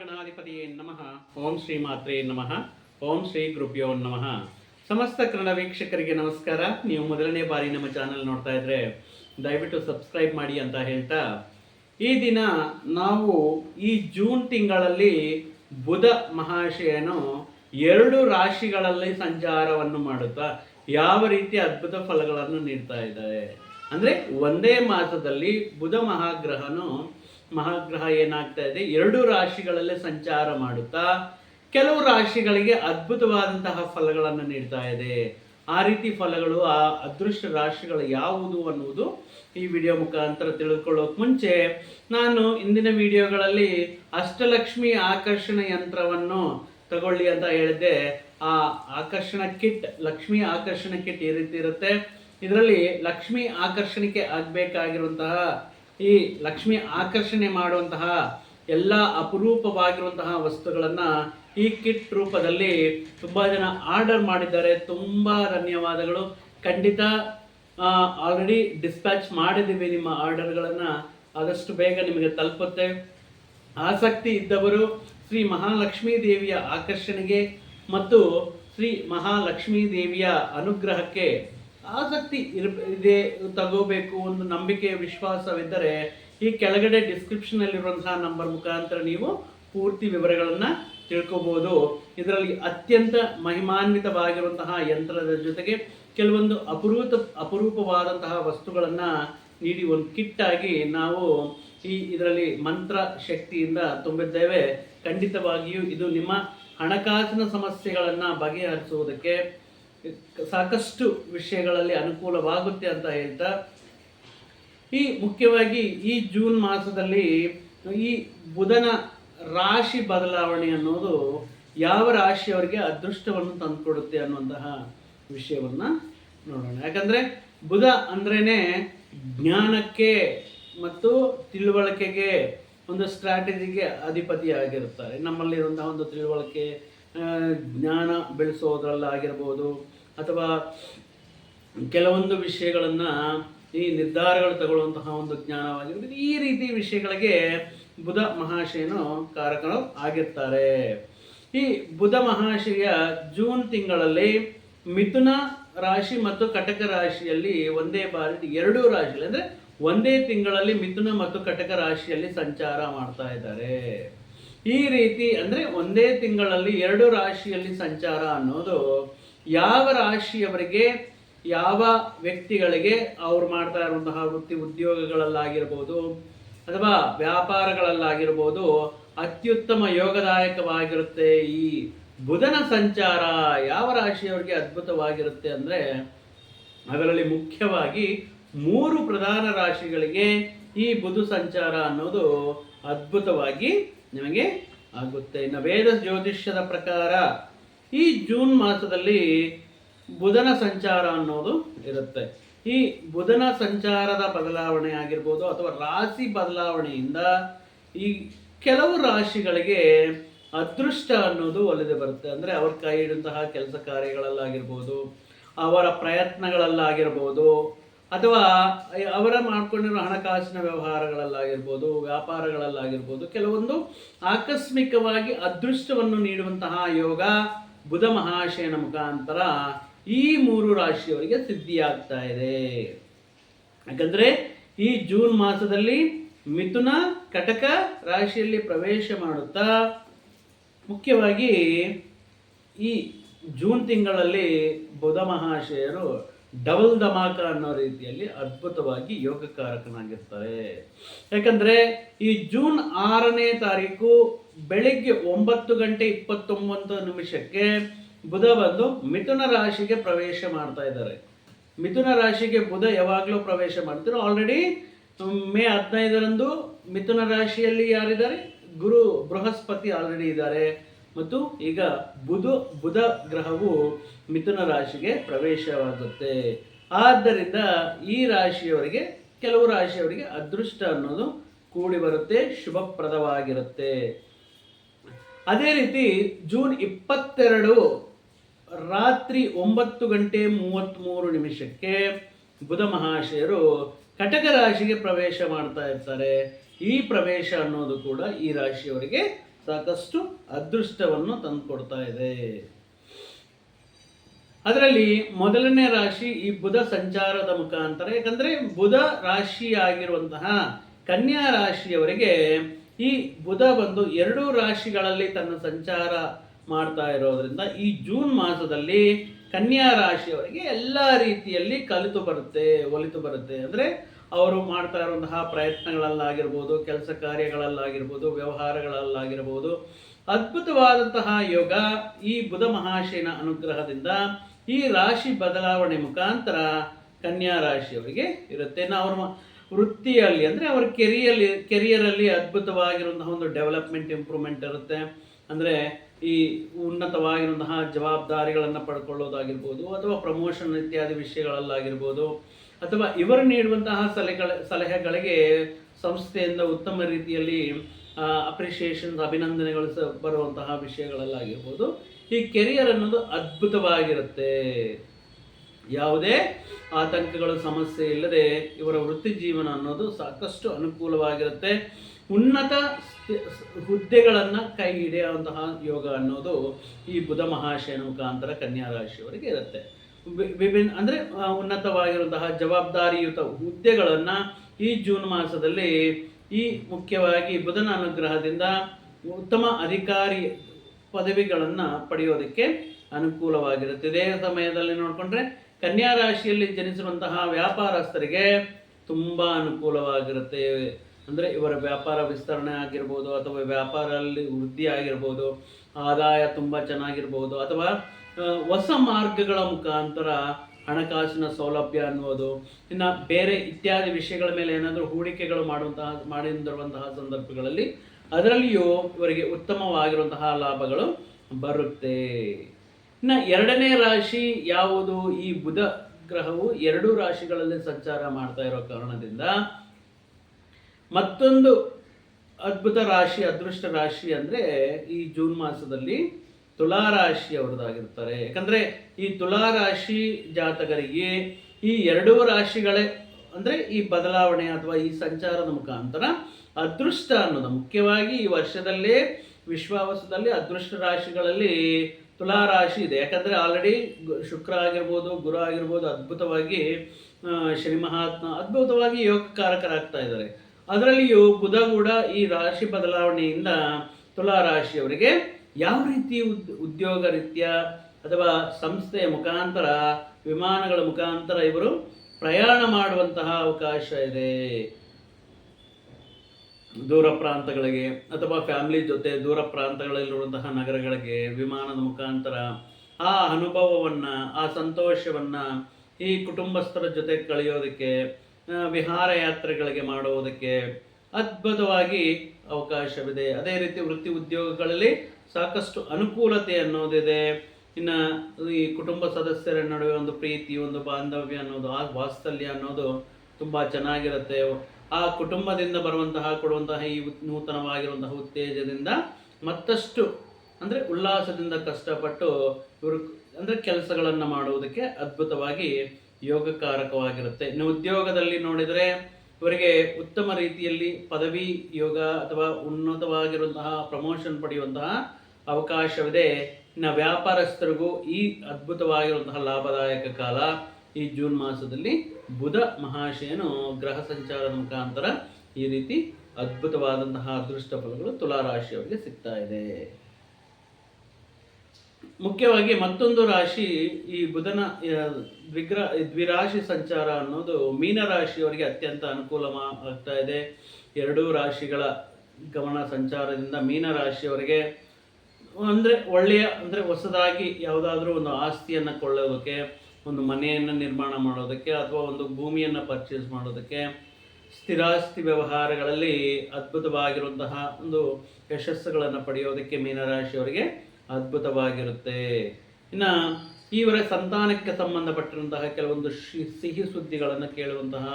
ಗಣಾಧಿಪತಿಯೇ ನಮಃ. ಓಂ ಶ್ರೀ ಮಾತ್ರೇ ನಮಃ. ಓಂ ಶ್ರೀ ಗುರುಭ್ಯೋ ನಮಃ. ಸಮಸ್ತ ಕನ್ನಡ ವೀಕ್ಷಕರಿಗೆ ನಮಸ್ಕಾರ. ನೀವು ಮೊದಲನೇ ಬಾರಿ ನಮ್ಮ ಚಾನಲ್ ನೋಡ್ತಾ ಇದ್ರೆ ದಯವಿಟ್ಟು ಸಬ್ಸ್ಕ್ರೈಬ್ ಮಾಡಿ ಅಂತ ಹೇಳ್ತಾ, ಈ ದಿನ ನಾವು ಈ ಜೂನ್ ತಿಂಗಳಲ್ಲಿ ಬುಧ ಮಹಾಶಯನು ಎರಡು ರಾಶಿಗಳಲ್ಲಿ ಸಂಚಾರವನ್ನು ಮಾಡುತ್ತಾ, ಯಾವ ರೀತಿ ಅದ್ಭುತ ಫಲಗಳನ್ನು ನೀಡ್ತಾ ಇದ್ದಾರೆ. ಅಂದ್ರೆ ಒಂದೇ ಮಾಸದಲ್ಲಿ ಬುಧ ಮಹಾಗ್ರಹನು ಮಹಾಗ್ರಹ ಏನಾಗ್ತಾ ಇದೆ? ಎರಡು ರಾಶಿಗಳಲ್ಲೇ ಸಂಚಾರ ಮಾಡುತ್ತಾ, ಕೆಲವು ರಾಶಿಗಳಿಗೆ ಅದ್ಭುತವಾದಂತಹ ಫಲಗಳನ್ನು ನೀಡ್ತಾ ಇದೆ. ಆ ರೀತಿ ಫಲಗಳು, ಆ ಅದೃಷ್ಟ ರಾಶಿಗಳು ಯಾವುದು ಅನ್ನುವುದು ಈ ವಿಡಿಯೋ ಮುಖಾಂತರ ತಿಳಿದುಕೊಳ್ಳೋಕೆ ಮುಂಚೆ ನಾನು ಇಂದಿನ ವಿಡಿಯೋಗಳಲ್ಲಿ ಅಷ್ಟಲಕ್ಷ್ಮಿ ಆಕರ್ಷಣ ಯಂತ್ರವನ್ನು ತಗೊಳ್ಳಿ ಅಂತ ಹೇಳಿದ್ದೆ. ಆ ಆಕರ್ಷಣ ಕಿಟ್, ಲಕ್ಷ್ಮಿ ಆಕರ್ಷಣ ಕಿಟ್ ಈ ರೀತಿ ಇರುತ್ತೆ. ಇದರಲ್ಲಿ ಲಕ್ಷ್ಮಿ ಆಕರ್ಷಣೆಗೆ ಆಗಬೇಕಾಗಿರುವಂತಹ ಈ ಲಕ್ಷ್ಮಿ ಆಕರ್ಷಣೆ ಮಾಡುವಂತಹ ಎಲ್ಲ ಅಪರೂಪವಾಗಿರುವಂತಹ ವಸ್ತುಗಳನ್ನು ಈ ಕಿಟ್ ರೂಪದಲ್ಲಿ ತುಂಬಾ ಜನ ಆರ್ಡರ್ ಮಾಡಿದ್ದಾರೆ. ತುಂಬಾ ಧನ್ಯವಾದಗಳು. ಖಂಡಿತ ಆಲ್ರೆಡಿ ಡಿಸ್ಪ್ಯಾಚ್ ಮಾಡಿದ್ದೀವಿ ನಿಮ್ಮ ಆರ್ಡರ್ಗಳನ್ನು. ಆದಷ್ಟು ಬೇಗ ನಿಮಗೆ ತಲುಪುತ್ತೆ. ಆಸಕ್ತಿ ಇದ್ದವರು ಶ್ರೀ ಮಹಾಲಕ್ಷ್ಮೀ ದೇವಿಯ ಆಕರ್ಷಣೆಗೆ ಮತ್ತು ಶ್ರೀ ಮಹಾಲಕ್ಷ್ಮೀ ದೇವಿಯ ಅನುಗ್ರಹಕ್ಕೆ ಆಸಕ್ತಿ ಇರ್ ಇದೆ, ತಗೋಬೇಕು ಒಂದು ನಂಬಿಕೆ ವಿಶ್ವಾಸವಿದ್ದರೆ ಈ ಕೆಳಗಡೆ ಡಿಸ್ಕ್ರಿಪ್ಷನ್ ಅಲ್ಲಿರುವಂತಹ ನಂಬರ್ ಮುಖಾಂತರ ನೀವು ಪೂರ್ತಿ ವಿವರಗಳನ್ನು ತಿಳ್ಕೋಬೋದು. ಇದರಲ್ಲಿ ಅತ್ಯಂತ ಮಹಿಮಾನ್ವಿತವಾಗಿರುವಂತಹ ಯಂತ್ರದ ಜೊತೆಗೆ ಕೆಲವೊಂದು ಅಪರೂಪ ಅಪರೂಪವಾದಂತಹ ವಸ್ತುಗಳನ್ನು ನೀಡಿ ಒಂದು ಕಿಟ್ ಆಗಿ ನಾವು ಈ ಇದರಲ್ಲಿ ಮಂತ್ರ ಶಕ್ತಿಯಿಂದ ತುಂಬಿದ್ದೇವೆ. ಖಂಡಿತವಾಗಿಯೂ ಇದು ನಿಮ್ಮ ಹಣಕಾಸಿನ ಸಮಸ್ಯೆಗಳನ್ನು ಬಗೆಹರಿಸುವುದಕ್ಕೆ ಸಾಕಷ್ಟು ವಿಷಯಗಳಲ್ಲಿ ಅನುಕೂಲವಾಗುತ್ತೆ ಅಂತ ಹೇಳ್ತಾ, ಈ ಮುಖ್ಯವಾಗಿ ಈ ಜೂನ್ ಮಾಸದಲ್ಲಿ ಈ ಬುಧನ ರಾಶಿ ಬದಲಾವಣೆ ಅನ್ನೋದು ಯಾವ ರಾಶಿಯವರಿಗೆ ಅದೃಷ್ಟವನ್ನು ತಂದುಕೊಡುತ್ತೆ ಅನ್ನುವಂತಹ ವಿಷಯವನ್ನ ನೋಡೋಣ. ಯಾಕಂದ್ರೆ ಬುಧ ಅಂದ್ರೇನೆ ಜ್ಞಾನಕ್ಕೆ ಮತ್ತು ತಿಳುವಳಿಕೆಗೆ ಒಂದು ಸ್ಟ್ರಾಟಜಿಗೆ ಅಧಿಪತಿಯಾಗಿರುತ್ತಾರೆ. ನಮ್ಮಲ್ಲಿರುವಂತಹ ಒಂದು ತಿಳುವಳಿಕೆ ಜ್ಞಾನ ಬೆಳೆಸೋದ್ರಲ್ಲಾಗಿರ್ಬೋದು ಅಥವಾ ಕೆಲವೊಂದು ವಿಷಯಗಳನ್ನು ಈ ನಿರ್ಧಾರಗಳು ತಗೊಳ್ಳುವಂತಹ ಒಂದು ಜ್ಞಾನವಾಗಿರ್ಬೋದು, ಈ ರೀತಿ ವಿಷಯಗಳಿಗೆ ಬುಧ ಮಹಾಶಯನು ಕಾರಕರು ಆಗಿರ್ತಾರೆ. ಈ ಬುಧ ಮಹಾಶಯ ಜೂನ್ ತಿಂಗಳಲ್ಲಿ ಮಿಥುನ ರಾಶಿ ಮತ್ತು ಕಟಕ ರಾಶಿಯಲ್ಲಿ ಒಂದೇ ಬಾರಿ ಎರಡು ರಾಶಿಯಲ್ಲಿ ಅಂದ್ರೆ ಒಂದೇ ತಿಂಗಳಲ್ಲಿ ಮಿಥುನ ಮತ್ತು ಕಟಕ ರಾಶಿಯಲ್ಲಿ ಸಂಚಾರ ಮಾಡ್ತಾ ಇದ್ದಾರೆ. ಈ ರೀತಿ ಅಂದ್ರೆ ಒಂದೇ ತಿಂಗಳಲ್ಲಿ ಎರಡು ರಾಶಿಯಲ್ಲಿ ಸಂಚಾರ ಅನ್ನೋದು ಯಾವ ರಾಶಿಯವರಿಗೆ, ಯಾವ ವ್ಯಕ್ತಿಗಳಿಗೆ ಅವ್ರು ಮಾಡ್ತಾ ಇರುವಂತಹ ವೃತ್ತಿ ಉದ್ಯೋಗಗಳಲ್ಲಾಗಿರ್ಬೋದು ಅಥವಾ ವ್ಯಾಪಾರಗಳಲ್ಲಾಗಿರ್ಬೋದು ಅತ್ಯುತ್ತಮ ಯೋಗದಾಯಕವಾಗಿರುತ್ತೆ ಈ ಬುಧನ ಸಂಚಾರ ಯಾವ ರಾಶಿಯವರಿಗೆ ಅದ್ಭುತವಾಗಿರುತ್ತೆ ಅಂದರೆ ಅದರಲ್ಲಿ ಮುಖ್ಯವಾಗಿ ಮೂರು ಪ್ರಧಾನ ರಾಶಿಗಳಿಗೆ ಈ ಬುಧ ಸಂಚಾರ ಅನ್ನೋದು ಅದ್ಭುತವಾಗಿ ನಿಮಗೆ ಆಗುತ್ತೆ. ಇನ್ನು ವೇದ ಜ್ಯೋತಿಷ್ಯದ ಪ್ರಕಾರ ಈ ಜೂನ್ ಮಾಸದಲ್ಲಿ ಬುಧನ ಸಂಚಾರ ಅನ್ನೋದು ಇರುತ್ತೆ. ಈ ಬುಧನ ಸಂಚಾರದ ಬದಲಾವಣೆ ಆಗಿರ್ಬೋದು ಅಥವಾ ರಾಶಿ ಬದಲಾವಣೆಯಿಂದ ಈ ಕೆಲವು ರಾಶಿಗಳಿಗೆ ಅದೃಷ್ಟ ಅನ್ನೋದು ಒಲಿದೆ ಬರುತ್ತೆ. ಅಂದರೆ ಅವ್ರ ಕೈ ಹಿಡಿದಂತಹ ಕೆಲಸ ಕಾರ್ಯಗಳಲ್ಲಾಗಿರ್ಬೋದು, ಅವರ ಪ್ರಯತ್ನಗಳಲ್ಲಾಗಿರ್ಬೋದು ಅಥವಾ ಅವರ ಮಾಡ್ಕೊಂಡಿರೋ ಹಣಕಾಸಿನ ವ್ಯವಹಾರಗಳಲ್ಲಾಗಿರ್ಬೋದು, ವ್ಯಾಪಾರಗಳಲ್ಲಾಗಿರ್ಬೋದು, ಕೆಲವೊಂದು ಆಕಸ್ಮಿಕವಾಗಿ ಅದೃಷ್ಟವನ್ನು ನೀಡುವಂತಹ ಯೋಗ ಬುಧ ಮಹಾಶಯನ ಮುಖಾಂತರ ಈ ಮೂರು ರಾಶಿಯವರಿಗೆ ಸಿದ್ಧಿಯಾಗ್ತಾ ಇದೆ. ಯಾಕಂದ್ರೆ ಈ ಜೂನ್ ಮಾಸದಲ್ಲಿ ಮಿಥುನ ಕಟಕ ರಾಶಿಯಲ್ಲಿ ಪ್ರವೇಶ ಮಾಡುತ್ತಾ, ಮುಖ್ಯವಾಗಿ ಈ ಜೂನ್ ತಿಂಗಳಲ್ಲಿ ಬುಧ ಮಹಾಶಯರು ಡಬಲ್ ಧಮಾಕ ಅನ್ನೋ ರೀತಿಯಲ್ಲಿ ಅದ್ಭುತವಾಗಿ ಯೋಗಕಾರಕನಾಗಿರ್ತಾರೆ. ಯಾಕಂದ್ರೆ ಈ ಜೂನ್ ಆರನೇ ತಾರೀಕು ಬೆಳಿಗ್ಗೆ ಒಂಬತ್ತು ಗಂಟೆ ಇಪ್ಪತ್ತೊಂಬತ್ತು ನಿಮಿಷಕ್ಕೆ ಬುಧ ಬಂದು ಮಿಥುನ ರಾಶಿಗೆ ಪ್ರವೇಶ ಮಾಡ್ತಾ ಇದ್ದಾರೆ. ಮಿಥುನ ರಾಶಿಗೆ ಬುಧ ಯಾವಾಗಲೂ ಪ್ರವೇಶ ಮಾಡ್ತಾರೆ ಆಲ್ರೆಡಿ ಮೇ ಹದಿನೈದರಂದು ಮಿಥುನ ರಾಶಿಯಲ್ಲಿ ಯಾರಿದ್ದಾರೆ? ಗುರು ಬೃಹಸ್ಪತಿ ಆಲ್ರೆಡಿ ಇದ್ದಾರೆ. ಮತ್ತು ಈಗ ಬುಧ ಬುಧ ಗ್ರಹವು ಮಿಥುನ ರಾಶಿಗೆ ಪ್ರವೇಶವಾಗುತ್ತೆ. ಆದ್ದರಿಂದ ಈ ರಾಶಿಯವರಿಗೆ, ಕೆಲವು ರಾಶಿಯವರಿಗೆ ಅದೃಷ್ಟ ಅನ್ನೋದು ಕೂಡಿ ಬರುತ್ತೆ, ಶುಭಪ್ರದವಾಗಿರುತ್ತೆ. ಅದೇ ರೀತಿ ಜೂನ್ ಇಪ್ಪತ್ತೆರಡು ರಾತ್ರಿ ಒಂಬತ್ತು ಗಂಟೆ ಮೂವತ್ತ್ಮೂರು ನಿಮಿಷಕ್ಕೆ ಬುಧ ಮಹಾಶಯರು ಕಟಕ ರಾಶಿಗೆ ಪ್ರವೇಶ ಮಾಡ್ತಾ ಇರ್ತಾರೆ. ಈ ಪ್ರವೇಶ ಅನ್ನೋದು ಕೂಡ ಈ ರಾಶಿಯವರಿಗೆ ಸಾಕಷ್ಟು ಅದೃಷ್ಟವನ್ನು ತಂದುಕೊಡ್ತಾ ಇದೆ. ಅದರಲ್ಲಿ ಮೊದಲನೇ ರಾಶಿ ಈ ಬುಧ ಸಂಚಾರದ ಮುಖಾಂತರ. ಯಾಕಂದ್ರೆ ಬುಧ ರಾಶಿ ಆಗಿರುವಂತಹ ಕನ್ಯಾ ರಾಶಿಯವರಿಗೆ ಈ ಬುಧ ಬಂದು ಎರಡೂ ರಾಶಿಗಳಲ್ಲಿ ತನ್ನ ಸಂಚಾರ ಮಾಡ್ತಾ ಇರೋದ್ರಿಂದ ಈ ಜೂನ್ ಮಾಸದಲ್ಲಿ ಕನ್ಯಾ ರಾಶಿಯವರಿಗೆ ಎಲ್ಲ ರೀತಿಯಲ್ಲಿ ಕಲಿತು ಬರುತ್ತೆ, ಒಲಿತು ಬರುತ್ತೆ. ಅಂದ್ರೆ ಅವರು ಮಾಡ್ತಾ ಇರುವಂತಹ ಪ್ರಯತ್ನಗಳಲ್ಲಾಗಿರ್ಬೋದು, ಕೆಲಸ ಕಾರ್ಯಗಳಲ್ಲಾಗಿರ್ಬೋದು, ವ್ಯವಹಾರಗಳಲ್ಲಾಗಿರ್ಬೋದು, ಅದ್ಭುತವಾದಂತಹ ಯೋಗ ಈ ಬುಧ ಮಹಾಶಯನ ಅನುಗ್ರಹದಿಂದ ಈ ರಾಶಿ ಬದಲಾವಣೆ ಮುಖಾಂತರ ಕನ್ಯಾ ರಾಶಿಯವರಿಗೆ ಇರುತ್ತೆ. ನಾವು ಅವ್ರ ವೃತ್ತಿಯಲ್ಲಿ ಅಂದರೆ ಅವರ ಕೆರಿಯಲ್ಲಿ, ಕೆರಿಯರಲ್ಲಿ ಅದ್ಭುತವಾಗಿರುವಂತಹ ಒಂದು ಡೆವಲಪ್ಮೆಂಟ್, ಇಂಪ್ರೂವ್ಮೆಂಟ್ ಇರುತ್ತೆ. ಅಂದರೆ ಈ ಉನ್ನತವಾಗಿರುವಂತಹ ಜವಾಬ್ದಾರಿಗಳನ್ನು ಪಡ್ಕೊಳ್ಳೋದಾಗಿರ್ಬೋದು ಅಥವಾ ಪ್ರಮೋಷನ್ ಇತ್ಯಾದಿ ವಿಷಯಗಳಲ್ಲಾಗಿರ್ಬೋದು. ಅಥವಾ ಇವರು ನೀಡುವಂತಹ ಸಲಹೆಗಳ ಸಲಹೆಗಳಿಗೆ ಸಂಸ್ಥೆಯಿಂದ ಉತ್ತಮ ರೀತಿಯಲ್ಲಿ ಅಪ್ರಿಷಿಯೇಷನ್ ಅಭಿನಂದನೆಗಳು ಬರುವಂತಹ ವಿಷಯಗಳಲ್ಲಾಗಿರ್ಬೋದು ಈ ಕೆರಿಯರ್ ಅನ್ನೋದು ಅದ್ಭುತವಾಗಿರುತ್ತೆ. ಯಾವುದೇ ಆತಂಕಗಳು, ಸಮಸ್ಯೆ ಇಲ್ಲದೆ ಇವರ ವೃತ್ತಿ ಜೀವನ ಅನ್ನೋದು ಸಾಕಷ್ಟು ಅನುಕೂಲವಾಗಿರುತ್ತೆ. ಉನ್ನತ ಹುದ್ದೆಗಳನ್ನು ಕೈ ಹಿಡಿಯುವಂತಹ ಯೋಗ ಅನ್ನೋದು ಈ ಬುಧ ಮಹಾಶಯನ ಮುಖಾಂತರ ಕನ್ಯಾ ರಾಶಿಯವರಿಗೆ ಇರುತ್ತೆ. ವಿಭಿನ್ನ ಅಂದರೆ ಉನ್ನತವಾಗಿರುವಂತಹ ಜವಾಬ್ದಾರಿಯುತ ಹುದ್ದೆಗಳನ್ನು ಈ ಜೂನ್ ಮಾಸದಲ್ಲಿ ಈ ಮುಖ್ಯವಾಗಿ ಬುಧನ ಅನುಗ್ರಹದಿಂದ ಉತ್ತಮ ಅಧಿಕಾರಿ ಪದವಿಗಳನ್ನು ಪಡೆಯೋದಕ್ಕೆ ಅನುಕೂಲವಾಗಿರುತ್ತೆ ಇದೇ ಸಮಯದಲ್ಲಿ ನೋಡಿಕೊಂಡ್ರೆ, ಕನ್ಯಾ ರಾಶಿಯಲ್ಲಿ ಜನಿಸಿರುವಂತಹ ವ್ಯಾಪಾರಸ್ಥರಿಗೆ ತುಂಬ ಅನುಕೂಲವಾಗಿರುತ್ತೆ. ಅಂದರೆ, ಇವರ ವ್ಯಾಪಾರ ವಿಸ್ತರಣೆ ಆಗಿರ್ಬೋದು, ಅಥವಾ ವ್ಯಾಪಾರದಲ್ಲಿ ವೃದ್ಧಿ ಆಗಿರ್ಬೋದು, ಆದಾಯ ತುಂಬ ಚೆನ್ನಾಗಿರ್ಬೋದು, ಅಥವಾ ಹೊಸ ಮಾರ್ಗಗಳ ಮುಖಾಂತರ ಹಣಕಾಸಿನ ಸೌಲಭ್ಯ ಅನ್ನೋದು ಇನ್ನು ಬೇರೆ ಇತ್ಯಾದಿ ವಿಷಯಗಳ ಮೇಲೆ ಏನಾದರೂ ಹೂಡಿಕೆಗಳು ಮಾಡುವಂತಹ ಮಾಡಿರುವಂತಹ ಸಂದರ್ಭಗಳಲ್ಲಿ ಅದರಲ್ಲಿಯೂ ಇವರಿಗೆ ಉತ್ತಮವಾಗಿರುವಂತಹ ಲಾಭಗಳು ಬರುತ್ತೆ. ಇನ್ನು ಎರಡನೇ ರಾಶಿ ಯಾವುದು? ಈ ಬುಧ ಗ್ರಹವು ಎರಡೂ ರಾಶಿಗಳಲ್ಲಿ ಸಂಚಾರ ಮಾಡ್ತಾ ಇರೋ ಕಾರಣದಿಂದ ಮತ್ತೊಂದು ಅದ್ಭುತ ರಾಶಿ, ಅದೃಷ್ಟ ರಾಶಿ ಅಂದರೆ ಈ ಜೂನ್ ಮಾಸದಲ್ಲಿ ತುಲಾ ರಾಶಿ ಅವರದಾಗಿರ್ತಾರೆ ಯಾಕಂದರೆ ಈ ತುಲಾರಾಶಿ ಜಾತಕರಿಗೆ ಈ ಎರಡೂ ರಾಶಿಗಳೇ, ಅಂದರೆ ಈ ಬದಲಾವಣೆ ಅಥವಾ ಈ ಸಂಚಾರದ ಮುಖಾಂತರ ಅದೃಷ್ಟ ಅನ್ನೋದು. ಮುಖ್ಯವಾಗಿ ಈ ವರ್ಷದಲ್ಲೇ, ವಿಶ್ವಾವಸದಲ್ಲಿ ಅದೃಷ್ಟ ರಾಶಿಗಳಲ್ಲಿ ತುಲಾ ರಾಶಿ ಇದೆ. ಯಾಕಂದರೆ ಆಲ್ರೆಡಿ ಶುಕ್ರ ಆಗಿರ್ಬೋದು, ಗುರು ಆಗಿರ್ಬೋದು, ಅದ್ಭುತವಾಗಿ ಶ್ರೀ ಮಹಾತ್ಮ ಅದ್ಭುತವಾಗಿ ಯೋಗಕಾರಕರಾಗ್ತಾ ಇದ್ದಾರೆ. ಅದರಲ್ಲಿಯೂ ಬುಧ ಕೂಡ ಈ ರಾಶಿ ಬದಲಾವಣೆಯಿಂದ ತುಲಾ ರಾಶಿಯವರಿಗೆ ಯಾವ ರೀತಿ ಉದ್, ಉದ್ಯೋಗ ರೀತಿಯ ಅಥವಾ ಸಂಸ್ಥೆಯ ಮುಖಾಂತರ, ವಿಮಾನಗಳ ಮುಖಾಂತರ ಇವರು ಪ್ರಯಾಣ ಮಾಡುವಂತಹ ಅವಕಾಶ ಇದೆ? ದೂರ ಪ್ರಾಂತಗಳಿಗೆ ಅಥವಾ ಫ್ಯಾಮಿಲಿ ಜೊತೆ ದೂರ ಪ್ರಾಂತಗಳಲ್ಲಿರುವಂತಹ ನಗರಗಳಿಗೆ ವಿಮಾನದ ಮುಖಾಂತರ ಆ ಅನುಭವವನ್ನು, ಆ ಸಂತೋಷವನ್ನು ಈ ಕುಟುಂಬಸ್ಥರ ಜೊತೆ ಕಳೆಯೋದಕ್ಕೆ ವಿಹಾರ ಯಾತ್ರೆಗಳಿಗೆ ಮಾಡುವುದಕ್ಕೆ ಅದ್ಭುತವಾಗಿ ಅವಕಾಶವಿದೆ. ಅದೇ ರೀತಿ ವೃತ್ತಿ ಉದ್ಯೋಗಗಳಲ್ಲಿ ಸಾಕಷ್ಟು ಅನುಕೂಲತೆ ಅನ್ನೋದಿದೆ. ಇನ್ನು ಈ ಕುಟುಂಬ ಸದಸ್ಯರ ನಡುವೆ ಒಂದು ಪ್ರೀತಿ, ಒಂದು ಬಾಂಧವ್ಯ ಅನ್ನೋದು, ಆ ವಾತ್ಸಲ್ಯ ಅನ್ನೋದು ತುಂಬ ಚೆನ್ನಾಗಿರುತ್ತೆ. ಆ ಕುಟುಂಬದಿಂದ ಬರುವಂತಹ, ಕೊಡುವಂತಹ ಈ ನೂತನವಾಗಿರುವಂತಹ ಉತ್ತೇಜದಿಂದ ಮತ್ತಷ್ಟು ಅಂದರೆ ಉಲ್ಲಾಸದಿಂದ ಕಷ್ಟಪಟ್ಟು ಇವರು ಅಂದರೆ ಕೆಲಸಗಳನ್ನು ಮಾಡುವುದಕ್ಕೆ ಅದ್ಭುತವಾಗಿ ಯೋಗಕಾರಕವಾಗಿರುತ್ತೆ. ಇನ್ನು ಉದ್ಯೋಗದಲ್ಲಿ ನೋಡಿದರೆ ಇವರಿಗೆ ಉತ್ತಮ ರೀತಿಯಲ್ಲಿ ಪದವಿ ಯೋಗ ಅಥವಾ ಉನ್ನತವಾಗಿರುವಂತಹ ಪ್ರಮೋಷನ್ ಪಡೆಯುವಂತಹ ಅವಕಾಶವಿದೆ. ಇನ್ನು ವ್ಯಾಪಾರಸ್ಥರಿಗೂ ಈ ಅದ್ಭುತವಾಗಿರುವಂತಹ ಲಾಭದಾಯಕ ಕಾಲ ಈ ಜೂನ್ ಮಾಸದಲ್ಲಿ ಬುಧ ಮಹಾಶಯನು ಗ್ರಹ ಸಂಚಾರದ ಮುಖಾಂತರ ಈ ರೀತಿ ಅದ್ಭುತವಾದಂತಹ ಅದೃಷ್ಟ ಫಲಗಳು ತುಲಾರಾಶಿಯವರಿಗೆ ಸಿಗ್ತಾ ಇದೆ. ಮುಖ್ಯವಾಗಿ ಮತ್ತೊಂದು ರಾಶಿ ಈ ಬುಧನ ದ್ವಿಗ್ರ ದ್ವಿರಾಶಿ ಸಂಚಾರ ಅನ್ನೋದು ಮೀನ ರಾಶಿಯವರಿಗೆ ಅತ್ಯಂತ ಅನುಕೂಲ ಆಗ್ತಾ ಇದೆ. ಎರಡೂ ರಾಶಿಗಳ ಗಮನ ಸಂಚಾರದಿಂದ ಮೀನ ರಾಶಿಯವರಿಗೆ ಅಂದರೆ ಒಳ್ಳೆಯ, ಅಂದರೆ ಹೊಸದಾಗಿ ಯಾವುದಾದ್ರೂ ಒಂದು ಆಸ್ತಿಯನ್ನು ಕೊಳ್ಳೋದಕ್ಕೆ, ಒಂದು ಮನೆಯನ್ನು ನಿರ್ಮಾಣ ಮಾಡೋದಕ್ಕೆ ಅಥವಾ ಒಂದು ಭೂಮಿಯನ್ನು ಪರ್ಚೇಸ್ ಮಾಡೋದಕ್ಕೆ ಸ್ಥಿರಾಸ್ತಿ ವ್ಯವಹಾರಗಳಲ್ಲಿ ಅದ್ಭುತವಾಗಿರುವಂತಹ ಒಂದು ಯಶಸ್ಸುಗಳನ್ನು ಪಡೆಯೋದಕ್ಕೆ ಮೀನರಾಶಿಯವರಿಗೆ ಅದ್ಭುತವಾಗಿರುತ್ತೆ. ಇನ್ನು ಇವರ ಸಂತಾನಕ್ಕೆ ಸಂಬಂಧಪಟ್ಟಿರುವಂತಹ ಕೆಲವೊಂದು ಸಿಹಿ ಸುದ್ದಿಗಳನ್ನು ಕೇಳುವಂತಹ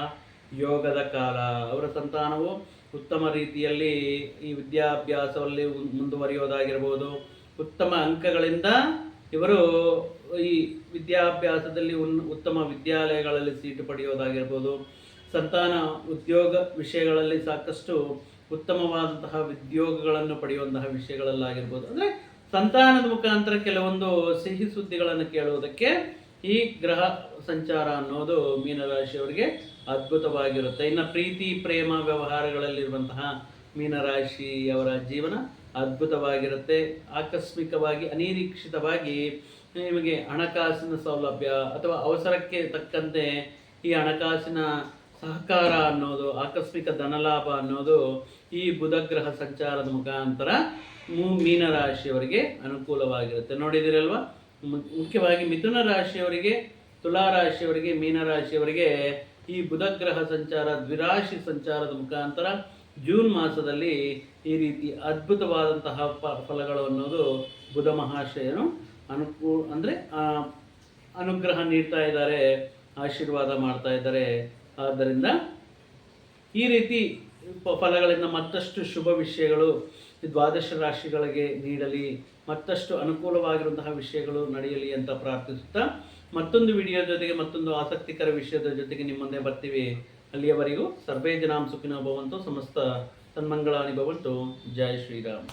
ಯೋಗದ ಕಾಲ. ಅವರ ಸಂತಾನವು ಉತ್ತಮ ರೀತಿಯಲ್ಲಿ ಈ ವಿದ್ಯಾಭ್ಯಾಸದಲ್ಲಿ ಮುಂದುವರಿಯೋದಾಗಿರ್ಬೋದು. ಉತ್ತಮ ಅಂಕಗಳಿಂದ ಇವರು ಈ ವಿದ್ಯಾಭ್ಯಾಸದಲ್ಲಿ ಉನ್, ಉತ್ತಮ ವಿದ್ಯಾಲಯಗಳಲ್ಲಿ ಸೀಟು ಪಡೆಯೋದಾಗಿರ್ಬೋದು. ಸಂತಾನ ಉದ್ಯೋಗ ವಿಷಯಗಳಲ್ಲಿ ಸಾಕಷ್ಟು ಉತ್ತಮವಾದಂತಹ ಉದ್ಯೋಗಗಳನ್ನು ಪಡೆಯುವಂತಹ ವಿಷಯಗಳಲ್ಲಾಗಿರ್ಬೋದು. ಅಂದರೆ ಸಂತಾನದ ಮುಖಾಂತರ ಕೆಲವೊಂದು ಸಿಹಿ ಸುದ್ದಿಗಳನ್ನು ಕೇಳುವುದಕ್ಕೆ ಈ ಗ್ರಹ ಸಂಚಾರ ಅನ್ನೋದು ಮೀನರಾಶಿಯವರಿಗೆ ಅದ್ಭುತವಾಗಿರುತ್ತೆ. ಇನ್ನು ಪ್ರೀತಿ, ಪ್ರೇಮ, ವ್ಯವಹಾರಗಳಲ್ಲಿರುವಂತಹ ಮೀನರಾಶಿಯವರ ಜೀವನ ಅದ್ಭುತವಾಗಿರುತ್ತೆ. ಆಕಸ್ಮಿಕವಾಗಿ, ಅನಿರೀಕ್ಷಿತವಾಗಿ ನಿಮಗೆ ಹಣಕಾಸಿನ ಸೌಲಭ್ಯ ಅಥವಾ ಅವಸರಕ್ಕೆ ತಕ್ಕಂತೆ ಈ ಹಣಕಾಸಿನ ಸಹಕಾರ ಅನ್ನೋದು, ಆಕಸ್ಮಿಕ ಧನಲಾಭ ಅನ್ನೋದು ಈ ಬುಧಗ್ರಹ ಸಂಚಾರದ ಮುಖಾಂತರ ಮೀನ ಮೀನರಾಶಿಯವರಿಗೆ ಅನುಕೂಲವಾಗಿರುತ್ತೆ. ನೋಡಿದಿರಲ್ವಾ ಮುಖ್ಯವಾಗಿ ಮಿಥುನ ರಾಶಿಯವರಿಗೆ, ತುಲಾ ರಾಶಿಯವರಿಗೆ ಮೀನರಾಶಿಯವರಿಗೆ ಈ ಬುಧಗ್ರಹ ಸಂಚಾರ, ದ್ವಿರಾಶಿ ಸಂಚಾರದ ಮುಖಾಂತರ ಜೂನ್ ಮಾಸದಲ್ಲಿ ಈ ರೀತಿ ಅದ್ಭುತವಾದಂತಹ ಫಲಗಳು ಅನ್ನೋದು ಬುಧ ಮಹಾಶಯನು ಅನುಕೂ, ಅಂದರೆ ಅನುಗ್ರಹ ನೀಡ್ತಾ ಇದ್ದಾರೆ, ಆಶೀರ್ವಾದ ಮಾಡ್ತಾ ಇದ್ದಾರೆ. ಆದ್ದರಿಂದ ಈ ರೀತಿ ಫಲಗಳಿಂದ ಮತ್ತಷ್ಟು ಶುಭ ವಿಷಯಗಳು ದ್ವಾದಶ ರಾಶಿಗಳಿಗೆ ನೀಡಲಿ, ಮತ್ತಷ್ಟು ಅನುಕೂಲವಾಗಿರುವಂತಹ ವಿಷಯಗಳು ನಡೆಯಲಿ ಅಂತ ಪ್ರಾರ್ಥಿಸುತ್ತಾ ಮತ್ತೊಂದು ವಿಡಿಯೋ ಜೊತೆಗೆ ಮತ್ತೊಂದು ಆಸಕ್ತಿಕರ ವಿಷಯದ ಜೊತೆಗೆ ನಿಮ್ಮ ಮುಂದೆ ಬರ್ತೀವಿ. ಅಲ್ಲಿಯವರೆಗೂ ಸರ್ವೇ ಜನಾಂ ಸುಖಿನೋ ಭವಂತು, ಸಮಸ್ತ ತನ್ಮಂಗಳಾನಿ ಭವಂತು ಜೈ ಶ್ರೀರಾಮ್.